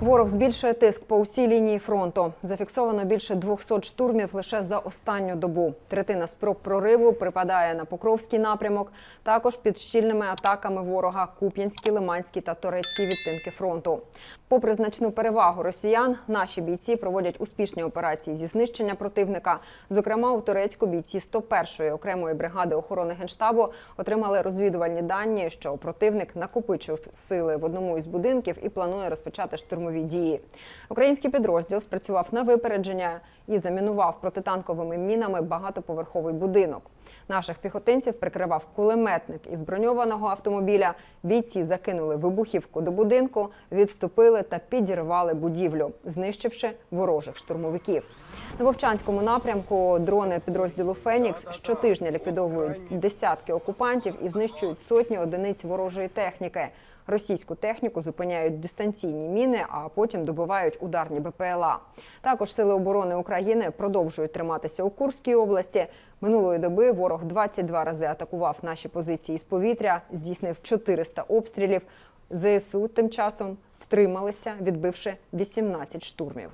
Ворог збільшує тиск по усій лінії фронту. Зафіксовано більше 200 штурмів лише за останню добу. Третина спроб прориву припадає на Покровський напрямок. Також під щільними атаками ворога Куп'янський, Лиманський та Торецький відтинки фронту. Попри значну перевагу росіян, наші бійці проводять успішні операції зі знищення противника. Зокрема, у Турецьку бійці 101-ї окремої бригади охорони генштабу отримали розвідувальні дані, що противник накопичив сили в одному із будинків і планує розпочати штурмові дії. Український підрозділ спрацював на випередження і замінував протитанковими мінами багатоповерховий будинок. Наших піхотинців прикривав кулеметник із броньованого автомобіля. Бійці закинули вибухівку до будинку, відступили та підірвали будівлю, знищивши ворожих штурмовиків. На Вовчанському напрямку дрони підрозділу Фенікс щотижня ліквідовують десятки окупантів і знищують сотні одиниць ворожої техніки. Російську техніку зупиняють дистанційні міни, а потім добивають ударні БПЛА. Також сили оборони України продовжують триматися у Курській області. Минулої доби ворог 22 рази атакував наші позиції з повітря, здійснив 400 обстрілів. ЗСУ тим часом втрималися, відбивши 18 штурмів.